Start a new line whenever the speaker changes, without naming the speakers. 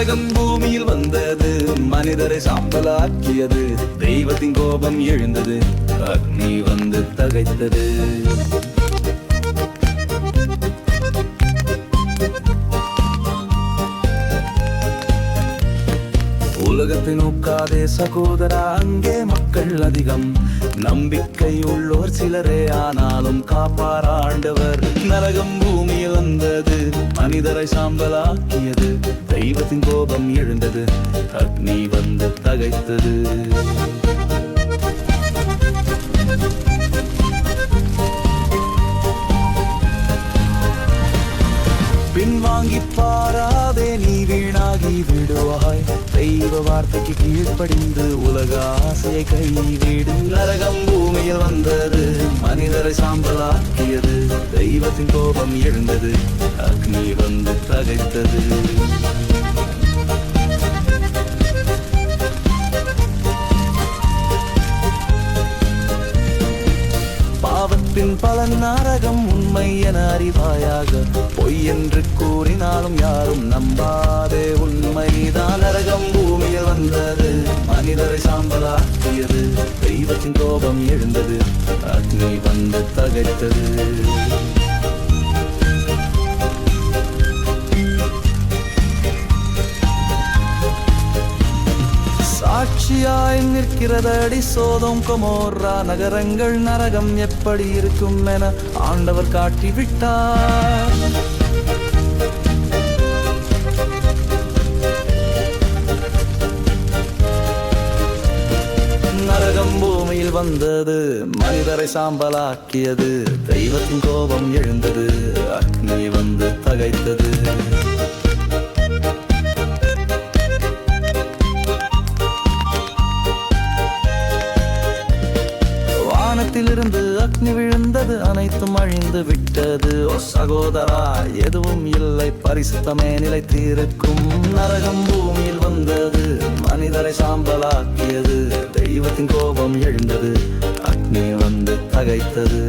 நரகம் பூமியில் வந்தது. மனிதரை சாம்பலாக்கியது. தெய்வத்தின் கோபம் எழுந்தது. அக்னி வந்து தகைத்தது. உலகத்தை நோக்காதே சகோதரா அங்கே மக்கள் அதிகம். நம்பிக்கை உள்ளோர் சிலரே ஆனாலும் காப்பார் ஆண்டவர். நரகம் பூமியில் வந்தது மனிதரை சாம்பலாக்கியது. தெய்வத்தின் கோபம் எழுந்தது அக்னி வந்து தகைத்தது. வாங்கி பாராதே நீ வீணாகி விடுவாய். தெய்வ வார்த்தைக்கு கீழ்ப்படிந்து உலக ஆசையை கைவிடு. நரகம் பூமியில் வந்தது மனிதரை சாம்பலாக்கியது. தெய்வத்தின் கோபம் எழுந்தது அக்னி வந்து தகைத்தது. பலன் நரகம் உண்மை என அறிவாயாக. பொய் என்று கூறினாலும் யாரும் நம்பாதே. உண்மைதான் நரகம் பூமியில் வந்தது. மனிதரை சாம்பலாக்கியது. தெய்வத்தின் கோபம் எழுந்தது. அக்னி வந்து தகைத்தது. சாட்சியாய் நிற்கிறதடி சோதம் கொமோரா. நகரங்கள் நரகம் எப்படி இருக்கும் என ஆண்டவர் காட்டிவிட்டார். நரகம் பூமியில் வந்தது மனிதரை சாம்பலாக்கியது. தெய்வத்தின் கோபம் எழுந்தது அக்னி வந்து தகைத்தது. வானத்திலிருந்து அக்னி விழுந்தது அனைத்தும் அழிந்து விட்டது. ஓ சகோதரா எதுவும் இல்லை பரிசுத்தமே நிலைத்திருக்கும். நரகம் பூமியில் வந்தது மனிதரை சாம்பலாக்கியது. தெய்வத்தின் கோபம் எழுந்தது அக்னி வந்து தகைத்தது.